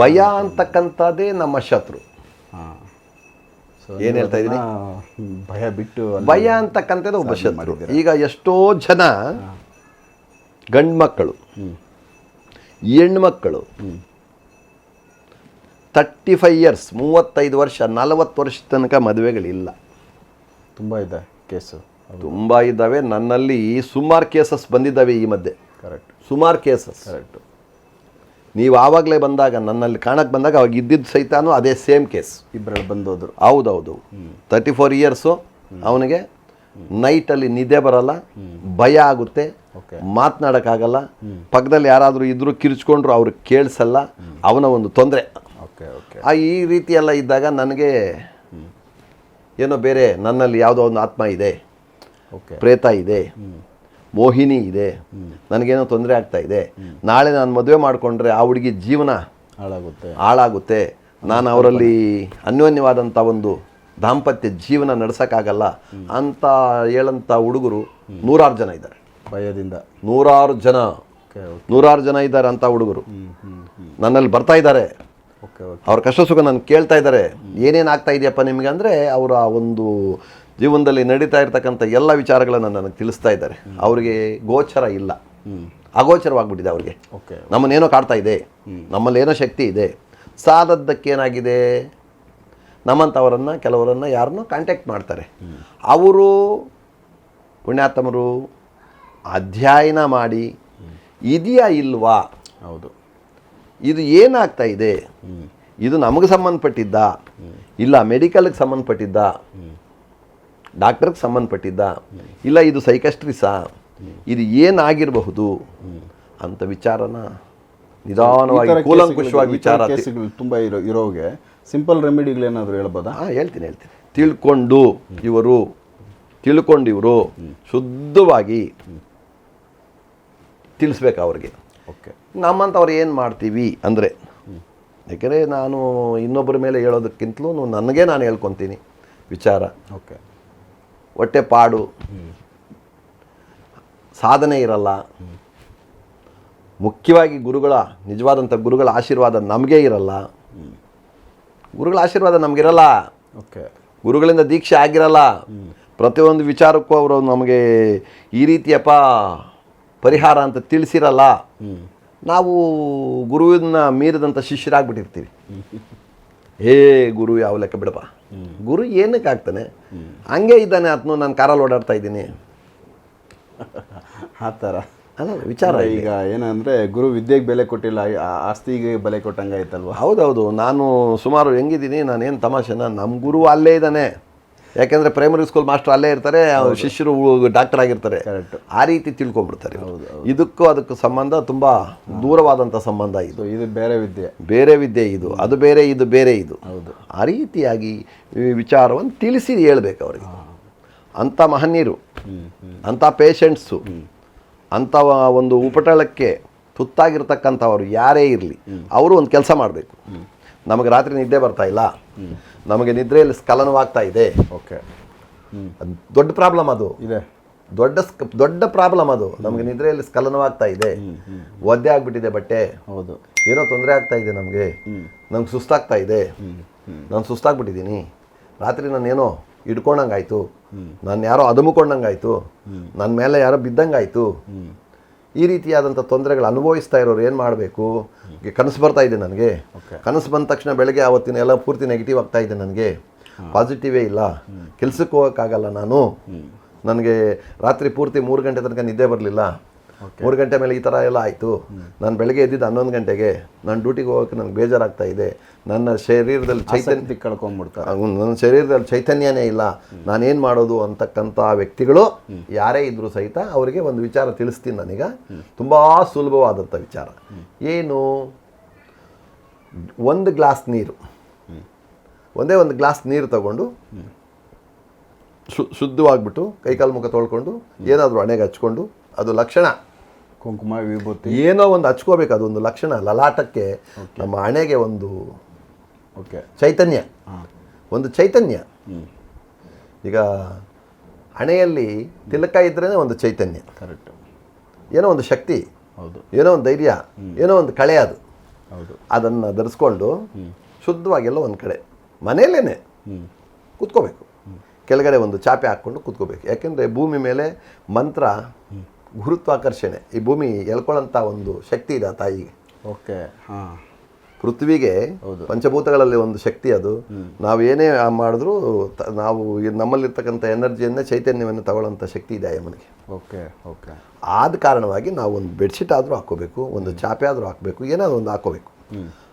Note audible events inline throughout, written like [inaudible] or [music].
ಭಯ ಅಂತಕ್ಕಂಥದ್ದೇ ನಮ್ಮ ಶತ್ರು. ಏನ್ ಹೇಳ್ತಾ ಇದ್ದೀನಿ? ಭಯ ಬಿಟ್ಟು ಭಯ ಅಂತಕ್ಕಂಥದ್ದು ಒಬ್ಬ ಶತ್ರು. ಈಗ ಎಷ್ಟೋ ಜನ ಗಂಡು ಮಕ್ಕಳು ಹೆಣ್ಮಕ್ಕಳು ತರ್ಟಿ ಫೈವ್ ಇಯರ್ಸ್ ಮೂವತ್ತೈದು ವರ್ಷ ನಲವತ್ತು ವರ್ಷ ತನಕ ಮದುವೆಗಳಿಲ್ಲ. ತುಂಬ ಇದೆ ಕೇಸು. ತುಂಬ ಇದ್ದಾವೆ. ನನ್ನಲ್ಲಿ ಸುಮಾರು ಕೇಸಸ್ ಬಂದಿದ್ದಾವೆ ಈ ಮಧ್ಯೆ. ಕರೆಕ್ಟ್ ಸುಮಾರು ಕೇಸಸ್ ಕರೆಕ್ಟು ನೀವು ಆವಾಗಲೇ ಬಂದಾಗ ನನ್ನಲ್ಲಿ ಕಾಣಕ್ಕೆ ಬಂದಾಗ ಅವಾಗ ಇದ್ದಿದ್ದು ಸಹಿತಾನು ಅದೇ ಸೇಮ್ ಕೇಸ್. ಇಬ್ಬರಲ್ಲಿ ಬಂದೋದ್ರು. ಹೌದೌದು. ತರ್ಟಿ ಫೋರ್ ಇಯರ್ಸು ಅವನಿಗೆ ನೈಟಲ್ಲಿ ನಿದ್ದೆ ಬರಲ್ಲ ಭಯ ಆಗುತ್ತೆ ಮಾತನಾಡೋಕ್ಕಾಗಲ್ಲ ಪಕ್ಕದಲ್ಲಿ ಯಾರಾದರೂ ಇದ್ರೂ ಕಿರಿಚ್ಕೊಂಡ್ರು ಅವ್ರಿಗೆ ಕೇಳಿಸಲ್ಲ ಅವನ ಒಂದು ತೊಂದರೆ. ಆ ಈ ರೀತಿ ಎಲ್ಲ ಇದ್ದಾಗ ನನಗೆ ಏನೋ ಬೇರೆ ನನ್ನಲ್ಲಿ ಯಾವುದೋ ಒಂದು ಆತ್ಮ ಇದೆ ಪ್ರೇತ ಇದೆ ಮೋಹಿನಿ ಇದೆ. ನನಗೇನೋ ತೊಂದರೆ ಆಗ್ತಾ ಇದೆ. ನಾಳೆ ನಾನು ಮದುವೆ ಮಾಡಿಕೊಂಡ್ರೆ ಆ ಹುಡುಗಿ ಜೀವನ ಹಾಳಾಗುತ್ತೆ. ಹಾಳಾಗುತ್ತೆ. ನಾನು ಅವರಲ್ಲಿ ಅನ್ಯೋನ್ಯವಾದಂಥ ಒಂದು ದಾಂಪತ್ಯ ಜೀವನ ನಡೆಸೋಕ್ಕಾಗಲ್ಲ ಅಂತ ಹೇಳಂಥ ಹುಡುಗರು ನೂರಾರು ಜನ ಇದ್ದಾರೆ. ಭಯದಿಂದ. ನೂರಾರು ಜನ. ನೂರಾರು ಜನ ಇದ್ದಾರೆ ಅಂತ ಹುಡುಗರು. ನನ್ನಲ್ಲಿ ಬರ್ತಾ ಇದ್ದಾರೆ. ಅವ್ರ ಕಷ್ಟ ಸುಖ ನಾನು ಕೇಳ್ತಾ ಇದ್ದಾರೆ. ಏನೇನು ಆಗ್ತಾ ಇದೆಯಪ್ಪ ನಿಮಗೆ ಅಂದರೆ ಅವರ ಒಂದು ಜೀವನದಲ್ಲಿ ನಡೀತಾ ಇರ್ತಕ್ಕಂಥ ಎಲ್ಲ ವಿಚಾರಗಳನ್ನು ನನಗೆ ತಿಳಿಸ್ತಾ ಇದ್ದಾರೆ. ಅವರಿಗೆ ಗೋಚರ ಇಲ್ಲ. ಅಗೋಚರವಾಗ್ಬಿಟ್ಟಿದೆ ಅವ್ರಿಗೆ. ಓಕೆ. ನಮ್ಮನ್ನೇನೋ ಕಾಡ್ತಾ ಇದೆ. ನಮ್ಮಲ್ಲಿ ಏನೋ ಶಕ್ತಿ ಇದೆ. ಸಾಲದ್ದಕ್ಕೇನಾಗಿದೆ ನಮ್ಮಂಥವರನ್ನು ಕೆಲವರನ್ನು ಯಾರನ್ನೂ ಕಾಂಟ್ಯಾಕ್ಟ್ ಮಾಡ್ತಾರೆ. ಅವರು ಪುಣ್ಯಾತ್ಮರು ಅಧ್ಯಯನ ಮಾಡಿ ಇದೆಯಾ ಇಲ್ವಾ? ಹೌದು. ಇದು ಏನಾಗ್ತಾ ಇದೆ? ಇದು ನಮಗೆ ಸಂಬಂಧಪಟ್ಟಿದ್ದ? ಇಲ್ಲ ಮೆಡಿಕಲ್ಗೆ ಸಂಬಂಧಪಟ್ಟಿದ್ದ? ಡಾಕ್ಟರ್ಗೆ ಸಂಬಂಧಪಟ್ಟಿದ್ದ? ಇಲ್ಲ ಇದು ಸೈಕಸ್ಟ್ರಿಸಾ? ಇದು ಏನಾಗಿರಬಹುದು? ಅಂತ ವಿಚಾರನ ನಿಧಾನವಾಗಿ ಕೂಲಂಕುಷವಾಗಿ ವಿಚಾರ ತುಂಬ ಇರೋ ಇರೋಗೆ ಸಿಂಪಲ್ ರೆಮಿಡಿಗಳೇನಾದರೂ ಹೇಳ್ಬೋದಾ? ಹಾಂ ಹೇಳ್ತೀನಿ ಹೇಳ್ತೀನಿ. ತಿಳ್ಕೊಂಡು ಇವರು ತಿಳ್ಕೊಂಡು ಇವರು ಶುದ್ಧವಾಗಿ ತಿಳಿಸ್ಬೇಕು ಅವ್ರಿಗೆ. ಓಕೆ. ನಮ್ಮಂತ ಅವ್ರು ಏನು ಮಾಡ್ತೀವಿ ಅಂದರೆ ಯಾಕೆಂದರೆ ನಾನು ಇನ್ನೊಬ್ಬರ ಮೇಲೆ ಹೇಳೋದಕ್ಕಿಂತಲೂ ನನಗೆ ನಾನು ಹೇಳ್ಕೊತೀನಿ ವಿಚಾರ. ಓಕೆ. ಹೊಟ್ಟೆ ಪಾಡು. ಸಾಧನೆ ಇರಲ್ಲ. ಮುಖ್ಯವಾಗಿ ಗುರುಗಳ ನಿಜವಾದಂಥ ಗುರುಗಳ ಆಶೀರ್ವಾದ ನಮಗೆ ಇರಲ್ಲ. ಗುರುಗಳ ಆಶೀರ್ವಾದ ನಮಗಿರಲ್ಲ. ಓಕೆ. ಗುರುಗಳಿಂದ ದೀಕ್ಷೆ ಆಗಿರಲ್ಲ. ಪ್ರತಿಯೊಂದು ವಿಚಾರಕ್ಕೂ ಅವರು ನಮಗೆ ಈ ರೀತಿಯಪ್ಪ ಪರಿಹಾರ ಅಂತ ತಿಳಿಸಿರಲ್ಲ. ನಾವು ಗುರುವಿನ ಮೀರಿದಂಥ ಶಿಷ್ಯರಾಗ್ಬಿಟ್ಟಿರ್ತೀವಿ. ಏ ಗುರು ಯಾವ ಲೆಕ್ಕ ಬಿಡಪ್ಪ. ಗುರು ಏನಕ್ಕೆ ಆಗ್ತಾನೆ? ಹಂಗೆ ಇದ್ದಾನೆ ಆತ್ನು ನಾನು ಕಾರಲ್ಲಿ ಓಡಾಡ್ತಾ ಇದ್ದೀನಿ. [laughs] ಆ ಥರ. ಅಲ್ಲ ವಿಚಾರ ಈಗ ಏನಂದರೆ ಗುರು ವಿದ್ಯೆಗೆ ಬೆಲೆ ಕೊಟ್ಟಿಲ್ಲ ಆಸ್ತಿಗೆ ಬೆಲೆ ಕೊಟ್ಟಂಗಾಯ್ತಲ್ವಾ? ಹೌದೌದು ನಾನು ಸುಮಾರು ಹೆಂಗಿದ್ದೀನಿ ನಾನೇನು ತಮಾಷೆನ ನಮ್ಮ ಗುರು ಅಲ್ಲೇ ಇದ್ದಾನೆ. ಯಾಕೆಂದರೆ ಪ್ರೈಮರಿ ಸ್ಕೂಲ್ ಮಾಸ್ಟರ್ ಅಲ್ಲೇ ಇರ್ತಾರೆ ಶಿಷ್ಯರು ಡಾಕ್ಟರ್ ಆಗಿರ್ತಾರೆ. ಆ ರೀತಿ ತಿಳ್ಕೊಂಡ್ಬಿಡ್ತಾರೆ. ಇದಕ್ಕೂ ಅದಕ್ಕೂ ಸಂಬಂಧ ತುಂಬ ದೂರವಾದಂಥ ಸಂಬಂಧ ಇದು. ಇದು ಬೇರೆ ವಿದ್ಯೆ. ಬೇರೆ ವಿದ್ಯೆ ಇದು. ಅದು ಬೇರೆ ಇದು ಬೇರೆ ಇದು. ಹೌದು. ಆ ರೀತಿಯಾಗಿ ವಿಚಾರವನ್ನು ತಿಳಿಸಿ ಹೇಳ್ಬೇಕು ಅವರಿಗೆ. ಅಂಥ ಮಹನೀಯರು ಅಂಥ ಪೇಷಂಟ್ಸು ಅಂಥ ಒಂದು ಉಪಟಳಕ್ಕೆ ತುತ್ತಾಗಿರ್ತಕ್ಕಂಥವ್ರು ಯಾರೇ ಇರಲಿ ಅವರು ಒಂದು ಕೆಲಸ ಮಾಡಬೇಕು. ನಮಗೆ ರಾತ್ರಿ ನಿದ್ದೆ ಬರ್ತಾ ಇಲ್ಲ. ನಮಗೆ ನಿದ್ರೆಯಲ್ಲಿ ಸ್ಖಲನವಾಗ್ತಾ ಇದೆ. ಓಕೆ. ದೊಡ್ಡ ಪ್ರಾಬ್ಲಮ್ ಅದು. ಇದೆ. ದೊಡ್ಡ ದೊಡ್ಡ ಪ್ರಾಬ್ಲಮ್ ಅದು. ನಮಗೆ ನಿದ್ರೆಯಲ್ಲಿ ಸ್ಖಲನವಾಗ್ತಾ ಇದೆ. ಒದ್ದೆ ಆಗ್ಬಿಟ್ಟಿದೆ ಬಟ್ಟೆ. ಹೌದು. ಏನೋ ತೊಂದರೆ ಆಗ್ತಾ ಇದೆ ನಮಗೆ. ನಂಗೆ ಸುಸ್ತಾಗ್ತಾ ಇದೆ. ನಾನು ಸುಸ್ತಾಗ್ಬಿಟ್ಟಿದ್ದೀನಿ ರಾತ್ರಿ ನಾನೇನೋ ಇಟ್ಕೊಂಡಂಗಾಯ್ತು ನಾನು ಯಾರೋ ಅದುಮ್ಕೊಂಡಂಗಾಯ್ತು. ನನ್ನ ಮೇಲೆ ಯಾರೋ ಬಿದ್ದಂಗಾಯ್ತು. ಈ ರೀತಿಯಾದಂಥ ತೊಂದರೆಗಳು ಅನುಭವಿಸ್ತಾ ಇರೋರು ಏನು ಮಾಡಬೇಕು? ಕನಸು ಬರ್ತಾ ಇದೆ ನನಗೆ. ಕನಸು ಬಂದ ತಕ್ಷಣ ಬೆಳಗ್ಗೆ ಆವತ್ತಿನ ಎಲ್ಲ ಪೂರ್ತಿ ನೆಗೆಟಿವ್ ಆಗ್ತಾ ಇದೆ ನನಗೆ. ಪಾಸಿಟಿವೇ ಇಲ್ಲ. ಕೆಲಸಕ್ಕೆ ಹೋಗೋಕ್ಕಾಗಲ್ಲ ನಾನು. ನನಗೆ ರಾತ್ರಿ ಪೂರ್ತಿ ಮೂರು ಗಂಟೆ ತನಕ ನಿದ್ದೆ ಬರಲಿಲ್ಲ. ಮೂರು ಗಂಟೆ ಮೇಲೆ ಈ ಥರ ಎಲ್ಲ ಆಯಿತು. ನಾನು ಬೆಳಗ್ಗೆ ಎದ್ದಿದ್ದು ಹನ್ನೊಂದು ಗಂಟೆಗೆ. ನಾನು ಡ್ಯೂಟಿಗೆ ಹೋಗೋಕ್ಕೆ ನನಗೆ ಬೇಜಾರಾಗ್ತಾ ಇದೆ. ನನ್ನ ಶರೀರದಲ್ಲಿ ಚೈತನ್ಯ ಕಳ್ಕೊಂಡ್ಬಿಡ್ತಾರೆ ನನ್ನ ಶರೀರದಲ್ಲಿ ಚೈತನ್ಯನೇ ಇಲ್ಲ. ನಾನೇನು ಮಾಡೋದು ಅಂತಕ್ಕಂಥ ವ್ಯಕ್ತಿಗಳು ಯಾರೇ ಇದ್ದರೂ ಸಹಿತ ಅವರಿಗೆ ಒಂದು ವಿಚಾರ ತಿಳಿಸ್ತೀನಿ ನನಗೆ. ತುಂಬ ಸುಲಭವಾದಂಥ ವಿಚಾರ. ಏನು? ಒಂದು ಗ್ಲಾಸ್ ನೀರು. ಒಂದೇ ಒಂದು ಗ್ಲಾಸ್ ನೀರು ತಗೊಂಡು ಶು ಶುದ್ಧವಾಗಿಬಿಟ್ಟು ಕೈಕಾಲು ಮುಖ ತೊಳ್ಕೊಂಡು ಏನಾದರೂ ಹಣೆಗೆ ಹಚ್ಕೊಂಡು ಅದು ಲಕ್ಷಣ. ಕುಂಕುಮ ವಿಭೂತಿ ಏನೋ ಒಂದು ಹಚ್ಕೋಬೇಕು ಅದೊಂದು ಲಕ್ಷಣ ಲಲಾಟಕ್ಕೆ ನಮ್ಮ ಹಣೆಗೆ ಒಂದು ಓಕೆ. ಚೈತನ್ಯ. ಒಂದು ಚೈತನ್ಯ. ಈಗ ಹಣೆಯಲ್ಲಿ ತಿಲಕ ಇದ್ರೇ ಒಂದು ಚೈತನ್ಯ. ಕರೆಕ್ಟ್. ಏನೋ ಒಂದು ಶಕ್ತಿ. ಹೌದು. ಏನೋ ಒಂದು ಧೈರ್ಯ. ಏನೋ ಒಂದು ಕಳೆ ಅದು. ಹೌದು. ಅದನ್ನು ಧರಿಸ್ಕೊಂಡು ಶುದ್ಧವಾಗೆಲ್ಲ ಒಂದು ಕಡೆ. ಮನೆಯಲ್ಲೇ ಕೂತ್ಕೋಬೇಕು. ಕೆಳಗಡೆ ಒಂದು ಚಾಪೆ ಹಾಕ್ಕೊಂಡು ಕೂತ್ಕೋಬೇಕು. ಯಾಕೆಂದರೆ ಭೂಮಿ ಮೇಲೆ ಮಂತ್ರ ಗುರುತ್ವಾಕರ್ಷಣೆ. ಈ ಭೂಮಿ ಎಳ್ಕೊಳ್ಳೋಂಥ ಒಂದು ಶಕ್ತಿ ಇದೆ ಆ ತಾಯಿಗೆ. ಓಕೆ. ಹಾಂ. ಪೃಥ್ವಿಗೆ ಪಂಚಭೂತಗಳಲ್ಲಿ ಒಂದು ಶಕ್ತಿ ಅದು. ನಾವು ಏನೇ ಮಾಡಿದ್ರೂ ನಾವು ನಮ್ಮಲ್ಲಿರ್ತಕ್ಕಂಥ ಎನರ್ಜಿಯನ್ನೇ ಚೈತನ್ಯವನ್ನು ತಗೊಳ್ಳೋಂಥ ಶಕ್ತಿ ಇದೆ ಯಮನಿಗೆ. Okay okay. ಆದ ಕಾರಣವಾಗಿ ನಾವು ಒಂದು ಬೆಡ್ಶೀಟ್ ಆದರೂ ಹಾಕೋಬೇಕು ಒಂದು ಚಾಪೆ ಆದರೂ ಹಾಕಬೇಕು ಏನಾದರೂ ಒಂದು ಹಾಕೋಬೇಕು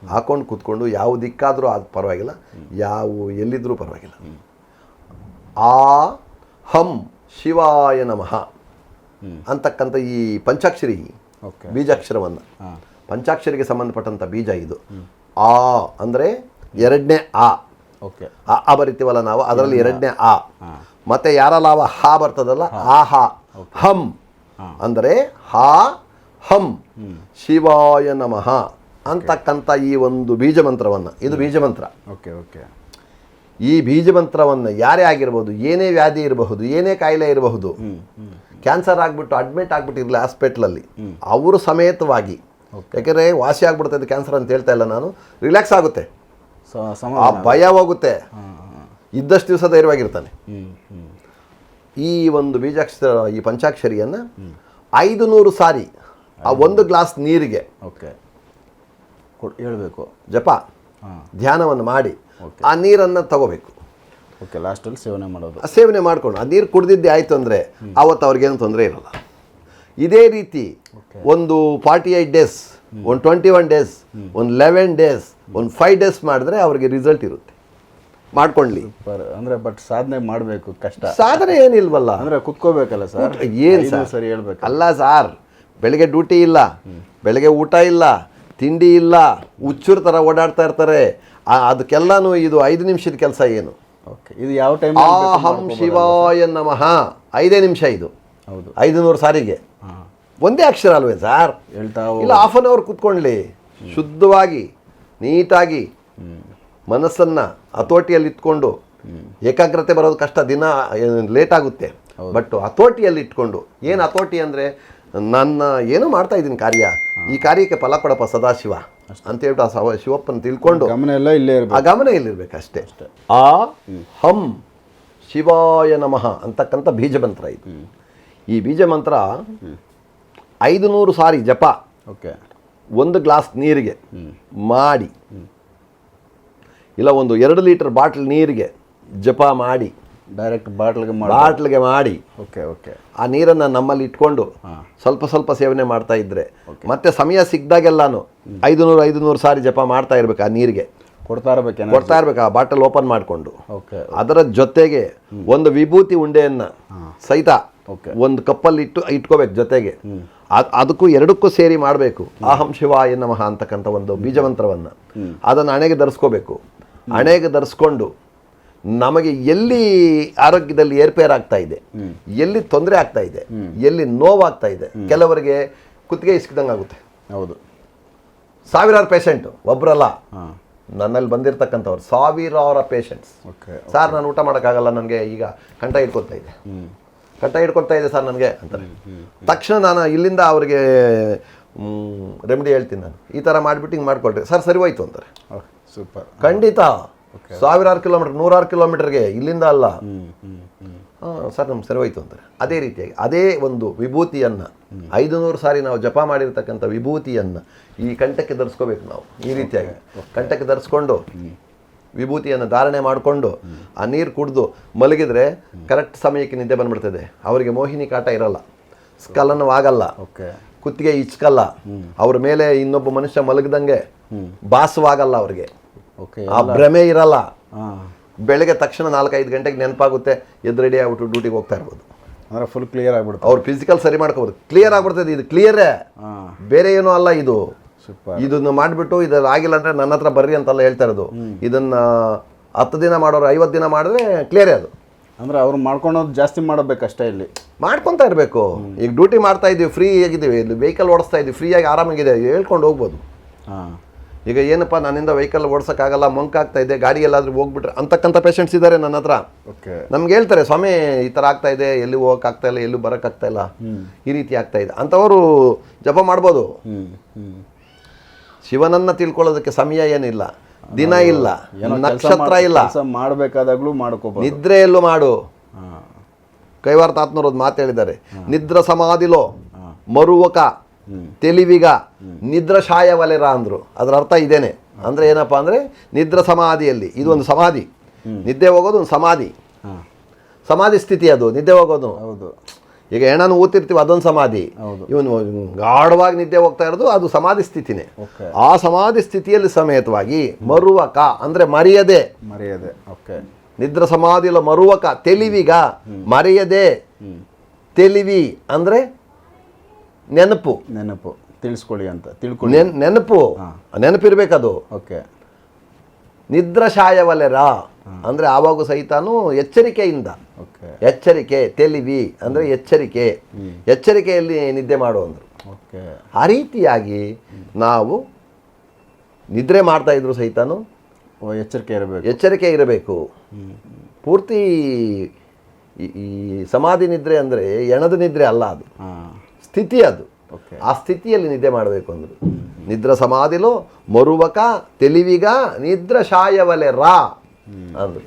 ಹಾಕೊಂಡು ಕೂತ್ಕೊಂಡು ಯಾವ ದಿಕ್ಕಾದರೂ ಅದು ಪರವಾಗಿಲ್ಲ ಯಾವ ಎಲ್ಲಿದ್ದರೂ ಪರವಾಗಿಲ್ಲ. ಆ ಹಂ ಶಿವಾಯ ನಮಃ. ಅಂತಕ್ಕಂಥ ಈ ಪಂಚಾಕ್ಷರಿ ಓಕೆ ಬೀಜಾಕ್ಷರವನ್ನು. ಪಂಚಾಕ್ಷರಿಗೆ ಸಂಬಂಧಪಟ್ಟಂಥ ಬೀಜ ಇದು. ಆ ಅಂದರೆ ಎರಡನೇ ಆ. ಓಕೆ ಆ ಆ ಬರಿತೀವಲ್ಲ ನಾವು? ಅದರಲ್ಲಿ ಎರಡನೇ ಆ. ಮತ್ತೆ ಯಾರಲ್ಲಾವ ಹಾ ಬರ್ತದಲ್ಲ? ಆ ಹಾ. ಹಂ. ಅಂದರೆ ಹಾ ಹಂ. ಶಿವಾಯ ನಮಃ ಅಂತಕ್ಕಂಥ ಈ ಒಂದು ಬೀಜ ಮಂತ್ರವನ್ನು. ಇದು ಬೀಜ ಮಂತ್ರ. ಓಕೆ ಓಕೆ ಈ ಬೀಜ ಮಂತ್ರವನ್ನು ಯಾರೇ ಆಗಿರಬಹುದು ಏನೇ ವ್ಯಾಧಿ ಇರಬಹುದು ಏನೇ ಕಾಯಿಲೆ ಇರಬಹುದು ಕ್ಯಾನ್ಸರ್ ಆಗಿಬಿಟ್ಟು ಅಡ್ಮಿಟ್ ಆಗಿಬಿಟ್ಟಿರಲಿ ಹಾಸ್ಪಿಟ್ಲಲ್ಲಿ ಅವರು ಸಮೇತವಾಗಿ. ಯಾಕೆಂದರೆ ವಾಸಿ ಆಗ್ಬಿಡ್ತದೆ ಕ್ಯಾನ್ಸರ್ ಅಂತ ಹೇಳ್ತಾ ಇಲ್ಲ ನಾನು. ರಿಲ್ಯಾಕ್ಸ್ ಆಗುತ್ತೆ. ಆ ಭಯ ಹೋಗುತ್ತೆ. ಇದ್ದಷ್ಟು ದಿವಸ ಧೈರ್ಯವಾಗಿರ್ತಾನೆ. ಈ ಒಂದು ಬೀಜಾಕ್ಷರ ಈ ಪಂಚಾಕ್ಷರಿಯನ್ನು ಐದು ನೂರು ಸಾರಿ ಆ ಒಂದು ಗ್ಲಾಸ್ ನೀರಿಗೆ ಓಕೆ. ಹೇಳಬೇಕು. ಜಪ ಧ್ಯಾನವನ್ನು ಮಾಡಿ ಆ ನೀರನ್ನು ತಗೋಬೇಕು. ಓಕೆ ಲಾಸ್ಟಲ್ಲಿ ಸೇವನೆ ಮಾಡೋದು. ಆ ಸೇವನೆ ಮಾಡ್ಕೊಂಡು ಆ ನೀರು ಕುಡ್ದಿದ್ದೆ ಆಯಿತು ಅಂದರೆ ಆವತ್ತು ಅವ್ರಿಗೇನು ತೊಂದರೆ ಇರಲ್ಲ. ಇದೇ ರೀತಿ ಒಂದು ಫಾರ್ಟಿ ಏಯ್ಟ್ ಡೇಸ್ ಒಂದು ಟ್ವೆಂಟಿ ಒನ್ ಡೇಸ್ ಒಂದು ಲೆವೆನ್ ಡೇಸ್ ಒಂದು ಫೈವ್ ಡೇಸ್ ಮಾಡಿದ್ರೆ ಅವ್ರಿಗೆ ರಿಸಲ್ಟ್ ಇರುತ್ತೆ. ಮಾಡ್ಕೊಳ್ಳಿ. ಅಂದ್ರೆ ಅಂದರೆ ಬಟ್ ಸಾಧನೆ ಮಾಡಬೇಕು ಕಷ್ಟ. ಸಾಧನೆ ಏನಿಲ್ವಲ್ಲ. ಅಂದರೆ ಕುತ್ಕೋಬೇಕಲ್ಲ ಸರ್ ಏನು ಸರ್? ಸರಿ ಹೇಳ್ಬೇಕು. ಅಲ್ಲ ಸಾರ್ ಬೆಳಗ್ಗೆ ಡ್ಯೂಟಿ ಇಲ್ಲ ಬೆಳಗ್ಗೆ ಊಟ ಇಲ್ಲ ತಿಂಡಿ ಇಲ್ಲ ಹುಚ್ಚುರ್ ಥರ ಓಡಾಡ್ತಾ ಇರ್ತಾರೆ. ಅದಕ್ಕೆಲ್ಲಾನು ಇದು ಐದು ನಿಮಿಷದ ಕೆಲಸ ಏನು? ಓಕೆ ಇದು ಯಾವ ಟೈಮ್ ಆಹಂ ಶಿವಾಯ ನಮಃ. ಐದೇ ನಿಮಿಷ ಇದು. ಹೌದು. ಐದು ನೂರು ಸಾರಿಗೆ ಒಂದೇ ಅಕ್ಷರ ಅಲ್ವೇ ಸರ್? ಹೇಳ್ತಾ ಇಲ್ಲ ಹಾಫ್ ಅನ್ ಅವರ್ ಕೂತ್ಕೊಳ್ಳಿ ಶುದ್ಧವಾಗಿ ನೀಟಾಗಿ ಮನಸ್ಸನ್ನು ಹತೋಟಿಯಲ್ಲಿ ಇಟ್ಕೊಂಡು ಏಕಾಗ್ರತೆ ಬರೋದು ಕಷ್ಟ ದಿನ ಲೇಟ್ ಆಗುತ್ತೆ. ಬಟ್ ಹತೋಟಿಯಲ್ಲಿ ಇಟ್ಕೊಂಡು ಏನು ಹತೋಟಿ ಅಂದರೆ ನನ್ನ ಏನೋ ಮಾಡ್ತಾ ಇದ್ದೀನಿ ಕಾರ್ಯ. ಈ ಕಾರ್ಯಕ್ಕೆ ಫಲ ಕೊಡಪ್ಪ ಸದಾಶಿವ. ಅಂತ ಹೇಳ್ಬಿಟ್ಟು ಆ ಸವ ಶಿವಪ್ಪನ ತಿಳ್ಕೊಂಡು ಗಮನ ಎಲ್ಲ ಇಲ್ಲೇ ಆ ಗಮನ ಇಲ್ಲಿರ್ಬೇಕು ಅಷ್ಟೇ. ಆ ಹಂ ಶಿವಾಯ ನಮಃ ಅಂತಕ್ಕಂಥ ಬೀಜ ಮಂತ್ರ ಇದು. ಈ ಬೀಜ ಮಂತ್ರ ಐದು ನೂರು ಸಾರಿ ಜಪ. ಓಕೆ. ಒಂದು ಗ್ಲಾಸ್ ನೀರಿಗೆ ಮಾಡಿ. ಇಲ್ಲ ಒಂದು ಎರಡು ಲೀಟರ್ ಬಾಟ್ಲ್ ನೀರಿಗೆ ಜಪ ಮಾಡಿ. ಡೈರೆಕ್ಟ್ ಬಾಟ್ಲ್ಗೆ ಬಾಟ್ಲಿಗೆ ಮಾಡಿ. Okay okay. ಆ ನೀರನ್ನು ನಮ್ಮಲ್ಲಿ ಇಟ್ಕೊಂಡು ಸ್ವಲ್ಪ ಸ್ವಲ್ಪ ಸೇವನೆ ಮಾಡ್ತಾ ಇದ್ದರೆ ಮತ್ತೆ ಸಮಯ ಸಿಕ್ದಾಗೆಲ್ಲಾನು ಐದು ನೂರು ಐದು ನೂರು ಸಾರಿ ಜಪ ಮಾಡ್ತಾ ಇರಬೇಕು ಆ ನೀರಿಗೆ. ಕೊಡ್ತಾ ಇರಬೇಕು ಕೊಡ್ತಾ ಇರಬೇಕು ಆ ಬಾಟಲ್ ಓಪನ್ ಮಾಡಿಕೊಂಡು. ಅದರ ಜೊತೆಗೆ ಒಂದು ವಿಭೂತಿ ಉಂಡೆಯನ್ನ ಸಹಿತ ಒಂದು ಕಪ್ಪಲ್ಲಿ ಇಟ್ಟು ಇಟ್ಕೋಬೇಕು ಜೊತೆಗೆ. ಅದ್- ಅದಕ್ಕೂ ಎರಡಕ್ಕೂ ಸೇರಿ ಮಾಡಬೇಕು. ಅಹಂ ಶಿವಾಯ ನಮಃ ಅಂತಕ್ಕಂಥ ಒಂದು ಬೀಜಮಂತ್ರವನ್ನು. ಅದನ್ನು ಹಣೆಗೆ ಧರಿಸ್ಕೋಬೇಕು. ಹಣೆಗೆ ಧರಿಸ್ಕೊಂಡು ನಮಗೆ ಎಲ್ಲಿ ಆರೋಗ್ಯದಲ್ಲಿ ಏರ್ಪೇರಾಗ್ತಾ ಇದೆ ಎಲ್ಲಿ ತೊಂದರೆ ಆಗ್ತಾ ಇದೆ ಎಲ್ಲಿ ನೋವಾಗ್ತಾ ಇದೆ ಕೆಲವರಿಗೆ ಕುತ್ತಿಗೆ ಇಸ್ಕಿದಂಗೆ ಆಗುತ್ತೆ ಹೌದು. ಸಾವಿರಾರು ಪೇಷಂಟು ಒಬ್ಬರಲ್ಲ ನನ್ನಲ್ಲಿ ಬಂದಿರತಕ್ಕಂಥವ್ರು ಸಾವಿರಾರ ಪೇಷಂಟ್ಸ್ ಓಕೆ ಸರ್ ನಾನು ಊಟ ಮಾಡೋಕ್ಕಾಗಲ್ಲ ನನಗೆ ಈಗ ಕಂಠ ಹಿಡ್ಕೊಳ್ತಾ ಇದೆ. ಕಂಠ ಹಿಡ್ಕೊಳ್ತಾ ಇದೆ ಸರ್ ನನಗೆ ಅಂತಾರೆ ತಕ್ಷಣ ನಾನು ಇಲ್ಲಿಂದ ಅವ್ರಿಗೆ ರೆಮಿಡಿ ಹೇಳ್ತೀನಿ ನಾನು. ಈ ಥರ ಮಾಡಿಬಿಟ್ಟು ಹಿಂಗೆ ಮಾಡ್ಕೊಳ್ರಿ. ಸರ್ ಸರಿ ಹೋಯ್ತು ಅಂತಾರೆ. Okay super. ಖಂಡಿತ. ಸಾವಿರಾರು ಕಿಲೋಮೀಟರ್ ನೂರಾರು ಕಿಲೋಮೀಟರ್ಗೆ ಇಲ್ಲಿಂದ ಅಲ್ಲ. ಸರ್ ನಮ್ಗೆ ಸರಿ ಹೋಯ್ತು ಅಂತಾರೆ. ಅದೇ ರೀತಿಯಾಗಿ ಅದೇ ಒಂದು ವಿಭೂತಿಯನ್ನು ಐದು ನೂರು ಸಾರಿ ನಾವು ಜಪ ಮಾಡಿರ್ತಕ್ಕಂಥ ವಿಭೂತಿಯನ್ನು ಈ ಕಂಠಕ್ಕೆ ಧರಿಸ್ಕೋಬೇಕು ನಾವು. ಈ ರೀತಿಯಾಗಿ ಕಂಠಕ್ಕೆ ಧರಿಸ್ಕೊಂಡು ವಿಭೂತಿಯನ್ನು ಧಾರಣೆ ಮಾಡಿಕೊಂಡು ಆ ನೀರು ಕುಡಿದು ಮಲಗಿದ್ರೆ ಕರೆಕ್ಟ್ ಸಮಯಕ್ಕೆ ನಿದ್ದೆ ಬಂದ್ಬಿಡ್ತದೆ. ಅವರಿಗೆ ಮೋಹಿನಿ ಕಾಟ ಇರಲ್ಲ. ಸ್ಖಲನವಾಗಲ್ಲ ಓಕೆ. ಕುತ್ತಿಗೆ ಇಚ್ಕಲ್ಲ. ಅವ್ರ ಮೇಲೆ ಇನ್ನೊಬ್ಬ ಮನುಷ್ಯ ಮಲಗದಂಗೆ ಬಾಸವಾಗಲ್ಲ ಅವ್ರಿಗೆ. ಓಕೆ ಆ ಭ್ರಮೆ ಇರಲ್ಲ. ಬೆಳಗ್ಗೆ ತಕ್ಷಣ ನಾಲ್ಕೈದು ಗಂಟೆಗೆ ನೆನಪಾಗುತ್ತೆ ಎದ್ದು ರೆಡಿ ಆಗ್ಬಿಟ್ಟು ಡ್ಯೂಟಿಗೆ ಹೋಗ್ತಾ ಇರ್ಬೋದು. ಅಂದರೆ ಫುಲ್ ಕ್ಲಿಯರ್ ಆಗ್ಬಿಡುತ್ತೆ. ಅವ್ರು ಫಿಸಿಕಲ್ ಸರಿ ಮಾಡ್ಕೋಬೋದು. ಕ್ಲಿಯರ್ ಆಗ್ಬಿಡ್ತದೆ ಇದು. ಕ್ಲಿಯರೇ ಬೇರೆ ಏನೂ ಅಲ್ಲ ಇದು. ಇದನ್ನು ಮಾಡಿಬಿಟ್ಟು ಇದು ಆಗಿಲ್ಲ ಅಂದರೆ ನನ್ನ ಹತ್ರ ಬರ್ರಿ ಅಂತೆಲ್ಲ ಹೇಳ್ತಾ ಇರೋದು. ಇದನ್ನ ಹತ್ತು ದಿನ ಮಾಡೋರು ಐವತ್ತು ದಿನ ಮಾಡಿದ್ರೆ ಕ್ಲಿಯರೇ ಅದು. ಅಂದರೆ ಅವ್ರು ಮಾಡ್ಕೊಳೋದು ಜಾಸ್ತಿ ಮಾಡಬೇಕಷ್ಟೇ ಇಲ್ಲಿ. ಮಾಡ್ಕೊತಾ ಇರಬೇಕು. ಈಗ ಡ್ಯೂಟಿ ಮಾಡ್ತಾ ಇದ್ದೀವಿ ಫ್ರೀ ಆಗಿದ್ದೀವಿ. ಇಲ್ಲಿ ವೆಹಿಕಲ್ ಓಡಿಸ್ತಾ ಇದ್ದೀವಿ ಫ್ರೀಯಾಗಿ ಆರಾಮಾಗಿದೆ ಹೇಳ್ಕೊಂಡು ಹೋಗ್ಬೋದು. ಹಾಂ. ಈಗ ಏನಪ್ಪ ನನ್ನಿಂದ ವೆಹಿಕಲ್ ಓಡ್ಸೋಕ್ಕಾಗಲ್ಲ ಮಂಕಾಗ್ತಾ ಇದೆ ಗಾಡಿ ಎಲ್ಲಾದ್ರೂ ಹೋಗ್ಬಿಟ್ರೆ ಅಂತಕ್ಕಂಥ ಪೇಷಂಟ್ಸ್ ಇದ್ದಾರೆ ನನ್ನ ಹತ್ರ. ಓಕೆ. ನಮ್ಗೆ ಹೇಳ್ತಾರೆ ಸ್ವಾಮಿ ಈ ಥರ ಆಗ್ತಾ ಇದೆ ಎಲ್ಲಿ ಹೋಗೋಕ್ಕಾಗ್ತಾ ಇಲ್ಲ ಎಲ್ಲೂ ಬರೋಕ್ಕಾಗ್ತಾ ಇಲ್ಲ ಈ ರೀತಿ ಆಗ್ತಾ ಇದೆ. ಅಂಥವರು ಜಪ ಮಾಡ್ಬೋದು. ಶಿವನನ್ನ ತಿಳ್ಕೊಳ್ಳೋದಕ್ಕೆ ಸಮಯ ಏನಿಲ್ಲ ದಿನ ಇಲ್ಲ ನಕ್ಷತ್ರ ಇಲ್ಲ. ಮಾಡಬೇಕಾದಾಗಲೂ ಮಾಡ್ಕೋಬಹುದು ನಿದ್ರೆಯಲ್ಲೂ ಮಾಡು. ಕೈವಾರ ತಾತ್ನವ್ರು ಒಂದು ಮಾತು ಹೇಳಿದ್ದಾರೆ ನಿದ್ರ ಸಮಾಧಿಲೋ ಮರುವಕ ತಿಳಿವಿಗ ನಿದ್ರ ವಲೆರ ಅಂದರು. ಅದರ ಅರ್ಥ ಇದೇನೆ. ಅಂದರೆ ಏನಪ್ಪಾ ಅಂದರೆ ನಿದ್ರ ಸಮಾಧಿಯಲ್ಲಿ. ಇದು ಒಂದು ಸಮಾಧಿ. ನಿದ್ದೆ ಹೋಗೋದು ಒಂದು ಸಮಾಧಿ. ಸಮಾಧಿ ಸ್ಥಿತಿ ಅದು. ನಿದ್ದೆ ಹೋಗೋದು. ಹೌದು. ಈಗ ಹೆಣನ ಊತಿರ್ತೀವಿ ಅದೊಂದು ಸಮಾಧಿ. ಹೌದು. ಇವನು ಗಾಢವಾಗಿ ನಿದ್ದೆ ಹೋಗ್ತಾ ಇರೋದು ಅದು ಸಮಾಧಿ ಸ್ಥಿತಿನೇ. ಆ ಸಮಾಧಿ ಸ್ಥಿತಿಯಲ್ಲಿ ಸಮೇತವಾಗಿ ಮರುವಕ ಅಂದರೆ ಮರೆಯದೆ. ಮರೆಯದೆ. ಓಕೆ. ನಿದ್ರ ಸಮಾಧಿಲ ಮರುವಕ ತೆಲಿವಿಗ ಮರೆಯದೆ. ತೆಲಿವಿ ಅಂದ್ರೆ ನೆನಪು. ನೆನಪು. ತಿಳಿಸ್ಕೊಳ್ಳಿ ಅಂತ. ತಿಳ್ಕೊಳ್ಳಿ. ನೆನ್ ನೆನಪು. ನೆನಪಿರ್ಬೇಕದು ಓಕೆ. ನಿದ್ರಶಾಯವಲೆರ ಅಂದರೆ ಆವಾಗೂ ಸಹಿತಾನು ಎಚ್ಚರಿಕೆಯಿಂದ. ಓಕೆ. ಎಚ್ಚರಿಕೆ ತೆಲಿವಿ ಅಂದರೆ ಎಚ್ಚರಿಕೆ. ಎಚ್ಚರಿಕೆಯಲ್ಲಿ ನಿದ್ದೆ ಮಾಡುವಂದರು ಓಕೆ. ಆ ರೀತಿಯಾಗಿ ನಾವು ನಿದ್ರೆ ಮಾಡ್ತಾ ಇದ್ರು ಸಹಿತಾನು ಎಚ್ಚರಿಕೆ ಇರಬೇಕು. ಎಚ್ಚರಿಕೆ ಇರಬೇಕು. ಪೂರ್ತಿ ಈ- ಸಮಾಧಿ ನಿದ್ರೆ ಅಂದರೆ ಎಣದ ನಿದ್ರೆ ಅಲ್ಲ ಅದು. ಸ್ಥಿತಿ ಅದು. ಆ ಸ್ಥಿತಿಯಲ್ಲಿ ನಿದ್ದೆ ಮಾಡಬೇಕು ಅಂದರು. ನಿದ್ರ ಸಮಾಧಿಲು ಮರುವಕ ತೆಲಿವಿಗ ನಿದ್ರ ಶಾಯವಲೆ ರಾ ಅಂದರು.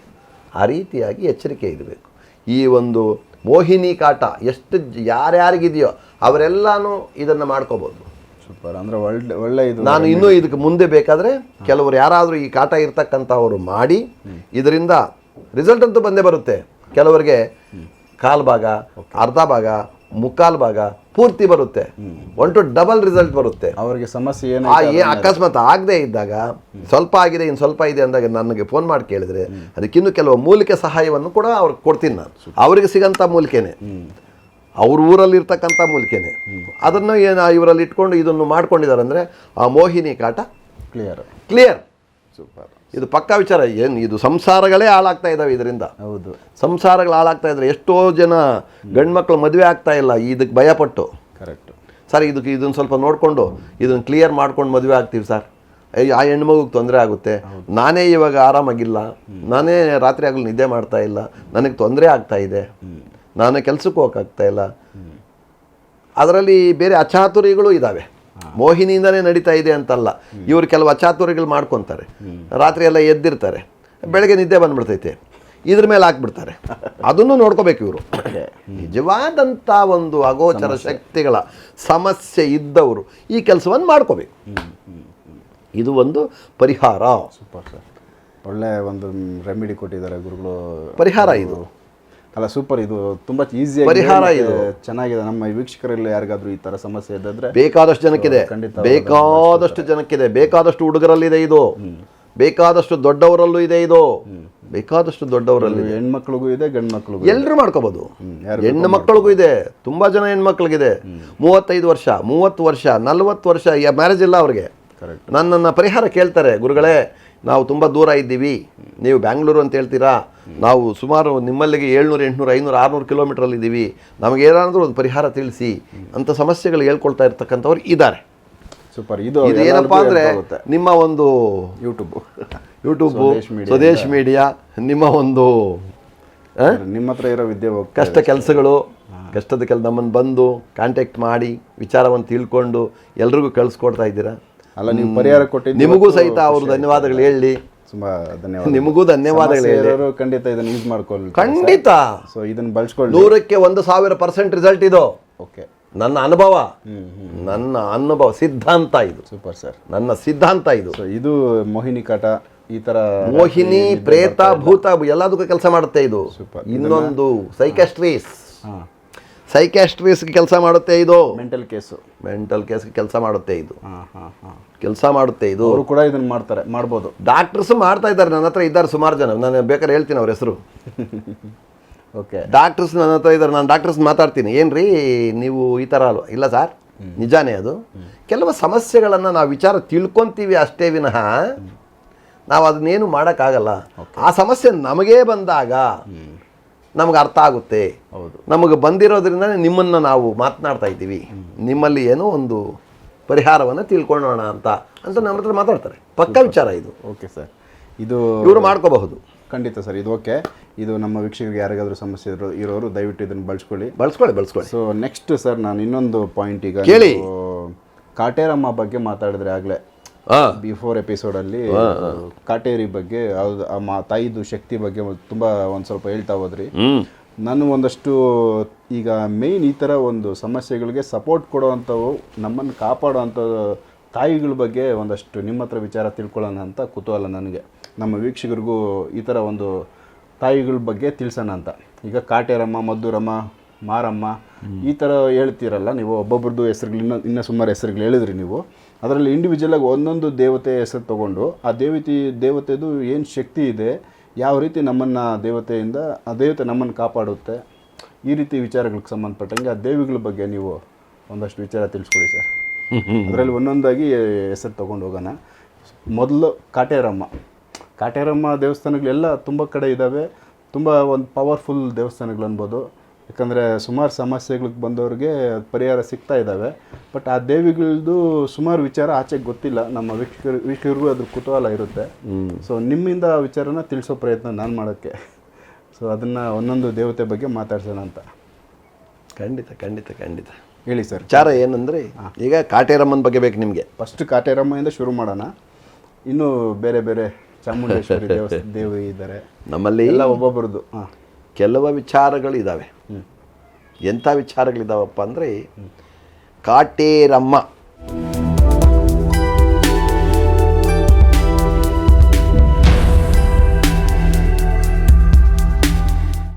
ಆ ರೀತಿಯಾಗಿ ಎಚ್ಚರಿಕೆ ಇರಬೇಕು. ಈ ಒಂದು ಮೋಹಿನಿ ಕಾಟ ಎಷ್ಟು ಯಾರ್ಯಾರಿಗಿದೆಯೋ ಅವರೆಲ್ಲಾನು ಇದನ್ನು ಮಾಡ್ಕೋಬೋದು. ಸೂಪರ್ ಅಂದರೆ ಒಳ್ಳೆ ಒಳ್ಳೆ ಇದು ನಾನು ಇನ್ನೂ ಇದಕ್ಕೆ ಮುಂದೆ ಬೇಕಾದರೆ ಕೆಲವರು ಯಾರಾದರೂ ಈ ಕಾಟ ಇರ್ತಕ್ಕಂಥವ್ರು ಮಾಡಿ ಇದರಿಂದ ರಿಸಲ್ಟ್ ಅಂತೂ ಬಂದೇ ಬರುತ್ತೆ. ಕೆಲವರಿಗೆ ಕಾಲು ಭಾಗ ಅರ್ಧ ಭಾಗ ಮುಕ್ಕಾಲು ಭಾಗ ಪೂರ್ತಿ ಬರುತ್ತೆ. ಒನ್ ಟು ಡಬಲ್ ರಿಸಲ್ಟ್ ಬರುತ್ತೆ. ಅವರಿಗೆ ಸಮಸ್ಯೆ ಏನು ಆ ಏ ಅಕಸ್ಮಾತ್ ಆಗದೆ ಇದ್ದಾಗ ಸ್ವಲ್ಪ ಆಗಿದೆ ಇನ್ನು ಸ್ವಲ್ಪ ಇದೆ ಅಂದಾಗ ನನಗೆ ಫೋನ್ ಮಾಡಿ ಕೇಳಿದ್ರೆ ಅದಕ್ಕಿನ್ನೂ ಕೆಲವು ಮೂಲಿಕೆ ಸಹಾಯವನ್ನು ಕೂಡ ಅವ್ರಿಗೆ ಕೊಡ್ತೀನಿ ನಾನು. ಅವರಿಗೆ ಸಿಗಂತ ಮೂಲಿಕೆನೆ. ಅವ್ರ ಊರಲ್ಲಿ ಇರ್ತಕ್ಕಂಥ ಮೂಲಿಕೆನೆ. ಅದನ್ನು ಏನು ಇವರಲ್ಲಿ ಇಟ್ಕೊಂಡು ಇದನ್ನು ಮಾಡ್ಕೊಂಡಿದ್ದಾರೆ ಅಂದರೆ ಆ ಮೋಹಿನಿ ಕಾಟ ಕ್ಲಿಯರ್ ಕ್ಲಿಯರ್ ಸೂಪರ್ ಇದು ಪಕ್ಕಾ ವಿಚಾರ ಏನು ಇದು ಸಂಸಾರಗಳೇ ಹಾಳಾಗ್ತಾ ಇದ್ದಾವೆ ಇದರಿಂದ. ಹೌದು. ಸಂಸಾರಗಳು ಹಾಳಾಗ್ತಾ ಇದ್ದಾರೆ ಎಷ್ಟೋ ಜನ ಗಂಡ್ಮಕ್ಳು ಮದುವೆ ಆಗ್ತಾ ಇಲ್ಲ ಇದಕ್ಕೆ ಭಯಪಟ್ಟು. ಕರೆಕ್ಟ್ ಸರ್ ಇದಕ್ಕೆ ಇದನ್ನು ಸ್ವಲ್ಪ ನೋಡಿಕೊಂಡು ಇದನ್ನು ಕ್ಲಿಯರ್ ಮಾಡ್ಕೊಂಡು ಮದುವೆ ಆಗ್ತೀವಿ ಸರ್. ಅಯ್ಯೋ ಆ ಹೆಣ್ಮಗುಗೆ ತೊಂದರೆ ಆಗುತ್ತೆ. ನಾನೇ ಇವಾಗ ಆರಾಮಾಗಿಲ್ಲ. ನಾನೇ ರಾತ್ರಿ ಆಗಲು ನಿದ್ದೆ ಮಾಡ್ತಾ ಇಲ್ಲ. ನನಗೆ ತೊಂದರೆ ಆಗ್ತಾ ಇದೆ. ನಾನು ಕೆಲಸಕ್ಕೆ ಹೋಗಕ್ಕಾಗ್ತಾ ಇಲ್ಲ. ಅದರಲ್ಲಿ ಬೇರೆ ಅಚಾತುರಿಗಳು ಇದ್ದಾವೆ ಮೋಹಿನಿಯಿಂದನೇ ನಡೀತಾ ಇದೆ ಅಂತಲ್ಲ. ಇವರು ಕೆಲವು ಅಚಾತುರ್ಯಗಳು ಮಾಡ್ಕೊತಾರೆ. ರಾತ್ರಿ ಎಲ್ಲ ಎದ್ದಿರ್ತಾರೆ. ಬೆಳಗ್ಗೆ ನಿದ್ದೆ ಬಂದ್ಬಿಡ್ತೈತೆ. ಇದ್ರ ಮೇಲೆ ಹಾಕ್ಬಿಡ್ತಾರೆ. ಅದನ್ನು ನೋಡ್ಕೋಬೇಕು ಇವರು. ನಿಜವಾದಂಥ ಒಂದು ಅಗೋಚರ ಶಕ್ತಿಗಳ ಸಮಸ್ಯೆ ಇದ್ದವರು ಈ ಕೆಲಸವನ್ನು ಮಾಡ್ಕೋಬೇಕು. ಇದು ಒಂದು ಪರಿಹಾರ. Super sir. ಒಳ್ಳೆ ಒಂದು ರೆಮಿಡಿ ಕೊಟ್ಟಿದ್ದಾರೆ ಗುರುಗಳು. ಪರಿಹಾರ ಇದು. ಅಲ್ಲ ಸೂಪರ್ ಇದು ತುಂಬಾ ಈಸಿ ಪರಿಹಾರ ಇದು. ಚೆನ್ನಾಗಿದೆ. ನಮ್ಮ ವೀಕ್ಷಕರಲ್ಲಿ ಯಾರಿಗಾದ್ರೂ ಈ ತರ ಸಮಸ್ಯೆ ಇದ್ದರೆ ಬೇಕಾದಷ್ಟು ಜನಕ್ಕಿದೆ. ಖಂಡಿತ ಬೇಕಾದಷ್ಟು ಜನಕ್ಕಿದೆ. ಬೇಕಾದಷ್ಟು ಹುಡುಗರಲ್ಲಿದೆ ಇದು. ಬೇಕಾದಷ್ಟು ದೊಡ್ಡವರಲ್ಲೂ ಇದೆ ಇದು. ಬೇಕಾದಷ್ಟು ದೊಡ್ಡವರಲ್ಲಿ ಹೆಣ್ಮಕ್ಳಿಗೂ ಇದೆ ಗಂಡು ಮಕ್ಳಿಗೂ ಎಲ್ಲರೂ ಮಾಡ್ಕೋಬಹುದು ಹೆಣ್ಣು ಮಕ್ಕಳಿಗೂ ಇದೆ. ತುಂಬಾ ಜನ ಹೆಣ್ಮಕ್ಳಿಗಿದೆ. ಮೂವತ್ತೈದು ವರ್ಷ ಮೂವತ್ತು ವರ್ಷ ನಲ್ವತ್ತು ವರ್ಷ ಮ್ಯಾರೇಜ್ ಇಲ್ಲ ಅವ್ರಿಗೆ. ನನ್ನನ್ನು ಪರಿಹಾರ ಕೇಳ್ತಾರೆ ಗುರುಗಳೇ. ನಾವು ತುಂಬ ದೂರ ಇದ್ದೀವಿ. ನೀವು ಬ್ಯಾಂಗ್ಳೂರು ಅಂತ ಹೇಳ್ತೀರಾ? ನಾವು ಸುಮಾರು ನಿಮ್ಮಲ್ಲಿಗೆ ಏಳ್ನೂರು ಎಂಟುನೂರು ಐನೂರು ಆರುನೂರು ಕಿಲೋಮೀಟ್ರಲ್ಲಿ ಇದ್ದೀವಿ. ನಮಗೆ ಏನಾದರೂ ಒಂದು ಪರಿಹಾರ ತಿಳಿಸಿ ಅಂತ ಸಮಸ್ಯೆಗಳು ಹೇಳ್ಕೊಳ್ತಾ ಇರ್ತಕ್ಕಂಥವ್ರು ಇದ್ದಾರೆ. ಸೂಪರ್. ಇದು ಏನಪ್ಪ ಅಂದರೆ ನಿಮ್ಮ ಒಂದು ಯೂಟ್ಯೂಬ್ ಯೂಟ್ಯೂಬು ಸ್ವದೇಶ್ ಮೀಡಿಯಾ ನಿಮ್ಮ ಒಂದು? ನಿಮ್ಮ ಹತ್ರ ಇರೋ ವಿದ್ಯೆ ಕಷ್ಟ ಕೆಲಸಗಳು ಕಷ್ಟದ ಕೆಲ ನಮ್ಮನ್ನು ಬಂದು ಕಾಂಟ್ಯಾಕ್ಟ್ ಮಾಡಿ ವಿಚಾರವನ್ನು ತಿಳ್ಕೊಂಡು ಎಲ್ರಿಗೂ ಕಳಿಸ್ಕೊಡ್ತಾ ಇದ್ದೀರಾ? ಅಲ್ಲ ನೀವು ಪರಿಹಾರ ಕೊಟ್ಟಿದ್ದು ನಿಮಗೂ ಸಹಿತ ಅವರು ಧನ್ಯವಾದಗಳು ಹೇಳಿ. ತುಂಬಾ ಧನ್ಯವಾದ ನಿಮಗೂ ಧನ್ಯವಾದಗಳು ಹೇಳಿ. ಖಂಡಿತ ಇದನ್ನ ಯೂಸ್ ಮಾಡ್ಕೊಳ್ಳಿ ಖಂಡಿತ. ಸೊ ಇದನ್ನ ಬಳಸ್ಕೊಳ್ಳಿ. ನೂರಕ್ಕೆ ಒಂದು ಸಾವಿರ ಪರ್ಸೆಂಟ್ ರಿಸಲ್ಟ್ ಇದು. ಓಕೆ ನನ್ನ ಅನುಭವ. ನನ್ನ ಅನುಭವ ಸಿದ್ಧಾಂತ ಇದು. ಸೂಪರ್ ಸರ್ ನನ್ನ ಸಿದ್ಧಾಂತ ಇದು. ಇದು ಮೋಹಿನಿ ಕಾಟ ಈ ತರ ಮೋಹಿನಿ ಪ್ರೇತ ಭೂತ ಎಲ್ಲದಕ್ಕೂ ಕೆಲಸ ಮಾಡುತ್ತೆ ಇದು. ಇನ್ನೊಂದು ಇನ್ನೊಂದು ಸೈಕ್ಯಾಸ್ಟ್ರೀಸ್ ಸೈಕ್ಯಾಸ್ಟ್ರೀಸ್ಗೆ ಕೆಲಸ ಮಾಡುತ್ತೆ ಇದು? ಮೆಂಟಲ್ ಕೇಸು ಮೆಂಟಲ್ ಕೇಸ್ಗೆ ಕೆಲಸ ಮಾಡುತ್ತೆ ಇದು. ಹಾ ಹಾ ಹಾ. ಕೆಲಸ ಮಾಡುತ್ತೆ ಇದು. ಅವರು ಕೂಡ ಇದನ್ನ ಮಾಡ್ತಾರೆ ಮಾಡ್ಬೋದು. ಡಾಕ್ಟರ್ಸ್ ಮಾಡ್ತಾ ಇದ್ದಾರೆ ನನ್ನ ಹತ್ರ ಇದ್ದಾರೆ ಸುಮಾರು ಜನ. ನಾನು ಬೇಕಾದ್ರೆ ಹೇಳ್ತೀನಿ ಅವ್ರ ಹೆಸರು. ಓಕೆ ಡಾಕ್ಟರ್ಸ್ ನನ್ನ ಹತ್ರ ಇದ್ದಾರೆ ನಾನು ಡಾಕ್ಟರ್ಸ್ ಮಾತಾಡ್ತೀನಿ. ಏನ್ರಿ ನೀವು ಈ ಥರ ಅಲ್ವಾ? ಇಲ್ಲ ಸರ್? ನಿಜಾನೇ ಅದು? ಕೆಲವು ಸಮಸ್ಯೆಗಳನ್ನು ನಾವು ವಿಚಾರ ತಿಳ್ಕೊಂತೀವಿ ಅಷ್ಟೇ ವಿನಃ ನಾವು ಅದನ್ನೇನು ಮಾಡೋಕ್ಕಾಗಲ್ಲ. ಆ ಸಮಸ್ಯೆ ನಮಗೇ ಬಂದಾಗ ನಮಗೆ ಅರ್ಥ ಆಗುತ್ತೆ. ಹೌದು. ನಮಗೆ ಬಂದಿರೋದ್ರಿಂದ ನಿಮ್ಮನ್ನು ನಾವು ಮಾತನಾಡ್ತಾ ಇದ್ದೀವಿ. ನಿಮ್ಮಲ್ಲಿ ಏನೋ ಒಂದು ಪರಿಹಾರವನ್ನು ತಿಳ್ಕೊಳ್ಳೋಣ ಅಂತ ಅಂತ ನಮ್ಮ ಹತ್ರ ಮಾತಾಡ್ತಾರೆ. ಪಕ್ಕ ವಿಚಾರ ಇದು. Okay sir. ಇದು ಇವರು ಮಾಡ್ಕೋಬಹುದು. ಖಂಡಿತ ಸರ್ ಇದು ಓಕೆ. ಇದು ನಮ್ಮ ವೀಕ್ಷಕರಿಗೆ ಯಾರಿಗಾದ್ರೂ ಸಮಸ್ಯೆ ಇರೋ ಇರೋರು ದಯವಿಟ್ಟು ಇದನ್ನು ಬಳಸ್ಕೊಳ್ಳಿ. ಬಳಸ್ಕೊಳ್ಳಿ ಬಳಸ್ಕೊಳ್ಳಿ. ಸೊ ನೆಕ್ಸ್ಟ್ ಸರ್ ನಾನು ಇನ್ನೊಂದು ಪಾಯಿಂಟ್ ಈಗ ಕೇಳಿ. ಕಾಟೇರಮ್ಮ ಬಗ್ಗೆ ಮಾತಾಡಿದ್ರೆ ಆಗಲೇ. ಬಿಫೋರ್ ಎಪಿಸೋಡಲ್ಲಿ ಕಾಟೇರಿ ಬಗ್ಗೆ ತಾಯಿದು ಶಕ್ತಿ ಬಗ್ಗೆ ತುಂಬಾ ಒಂದು ಸ್ವಲ್ಪ ಹೇಳ್ತಾ ಹೋದ್ರಿ. ನಾನು ಒಂದಷ್ಟು ಈಗ ಮೇನ್ ಈ ತರ ಒಂದು ಸಮಸ್ಯೆಗಳಿಗೆ ಸಪೋರ್ಟ್ ಕೊಡುವಂಥವು ನಮ್ಮನ್ನು ಕಾಪಾಡೋವಂಥ ತಾಯಿಗಳ ಬಗ್ಗೆ ಒಂದಷ್ಟು ನಿಮ್ಮ ಹತ್ರ ವಿಚಾರ ತಿಳ್ಕೊಳ್ಳೋಣ ಅಂತ ಕುತೂಹಲ ನನಗೆ. ನಮ್ಮ ವೀಕ್ಷಕರಿಗೂ ಈ ಥರ ಒಂದು ತಾಯಿಗಳ ಬಗ್ಗೆ ತಿಳಿಸೋಣ ಅಂತ. ಈಗ ಕಾಟೇರಮ್ಮ ಮದ್ದೂರಮ್ಮ ಮಾರಮ್ಮ ಈ ಥರ ಹೇಳ್ತೀರಲ್ಲ ನೀವು ಒಬ್ಬೊಬ್ರದ್ದು ಹೆಸರುಗಳು ಇನ್ನೂ ಇನ್ನೂ ಸುಮಾರು ಹೆಸರುಗಳು ಹೇಳಿದ್ರಿ ನೀವು. ಅದರಲ್ಲಿ ಇಂಡಿವಿಜುವಲಾಗಿ ಒಂದೊಂದು ದೇವತೆ ಹೆಸರು ತಗೊಂಡು ಆ ದೇವತೆ, ದೇವತೆದು ಏನು ಶಕ್ತಿ ಇದೆ, ಯಾವ ರೀತಿ ನಮ್ಮನ್ನು ದೇವತೆಯಿಂದ, ಆ ದೇವತೆ ನಮ್ಮನ್ನು ಕಾಪಾಡುತ್ತೆ, ಈ ರೀತಿ ವಿಚಾರಗಳಿಗೆ ಸಂಬಂಧಪಟ್ಟಂಗೆ ಆ ದೇವಿಗಳ ಬಗ್ಗೆ ನೀವು ಒಂದಷ್ಟು ವಿಚಾರ ತಿಳಿಸ್ಕೊಡಿ ಸರ್. ಅದರಲ್ಲಿ ಒಂದೊಂದಾಗಿ ಹೆಸರು ತೊಗೊಂಡು ಹೋಗೋಣ. ಮೊದಲು ಕಾಟೇರಮ್ಮ. ಕಾಟೇರಮ್ಮ ದೇವಸ್ಥಾನಗಳೆಲ್ಲ ತುಂಬ ಕಡೆ ಇದ್ದಾವೆ. ತುಂಬ ಒಂದು ಪವರ್ಫುಲ್ ದೇವಸ್ಥಾನಗಳು ಅನ್ಬೋದು. ಯಾಕಂದರೆ ಸುಮಾರು ಸಮಸ್ಯೆಗಳಿಗೆ ಬಂದವ್ರಿಗೆ ಪರಿಹಾರ ಸಿಗ್ತಾ ಇದ್ದಾವೆ ಬಟ್ ಆ ದೇವಿಗಳದ್ದು ಸುಮಾರು ವಿಚಾರ ಆಚೆಗೆ ಗೊತ್ತಿಲ್ಲ. ನಮ್ಮ ವೀಕ್ಷಕರು ವೀಕ್ಷಕರಿಗೂ ಅದ್ರ ಕುತೂಹಲ ಇರುತ್ತೆ. ಸೊ ನಿಮ್ಮಿಂದ ಆ ವಿಚಾರನ ತಿಳಿಸೋ ಪ್ರಯತ್ನ ನಾನು ಮಾಡೋಕ್ಕೆ. ಸೊ ಅದನ್ನು ಒಂದೊಂದು ದೇವತೆ ಬಗ್ಗೆ ಮಾತಾಡ್ಸೋಣ ಅಂತ. ಖಂಡಿತ ಖಂಡಿತ ಖಂಡಿತ. ಹೇಳಿ ಸರ್. ವಿಚಾರ ಏನಂದ್ರೆ ಈಗ ಕಾಟೇರಮ್ಮನ ಬಗ್ಗೆ ಬೇಕು ನಿಮಗೆ. ಫಸ್ಟ್ ಕಾಟೇರಮ್ಮಿಂದ ಶುರು ಮಾಡೋಣ. ಇನ್ನೂ ಬೇರೆ ಬೇರೆ ಚಾಮುಂಡೇಶ್ವರಿ [laughs] ದೇವಸ್ಥಾನ ದೇವಿ ಇದ್ದಾರೆ ನಮ್ಮಲ್ಲಿ ಎಲ್ಲ ಒಬ್ಬೊಬ್ಬರದ್ದು ಹಾಂ. ಕೆಲವು ವಿಚಾರಗಳಿದ್ದಾವೆ ಎಂಥ ವಿಚಾರಗಳಿದ್ದಾವಪ್ಪ ಅಂದರೆ ಕಾಟೇರಮ್ಮ.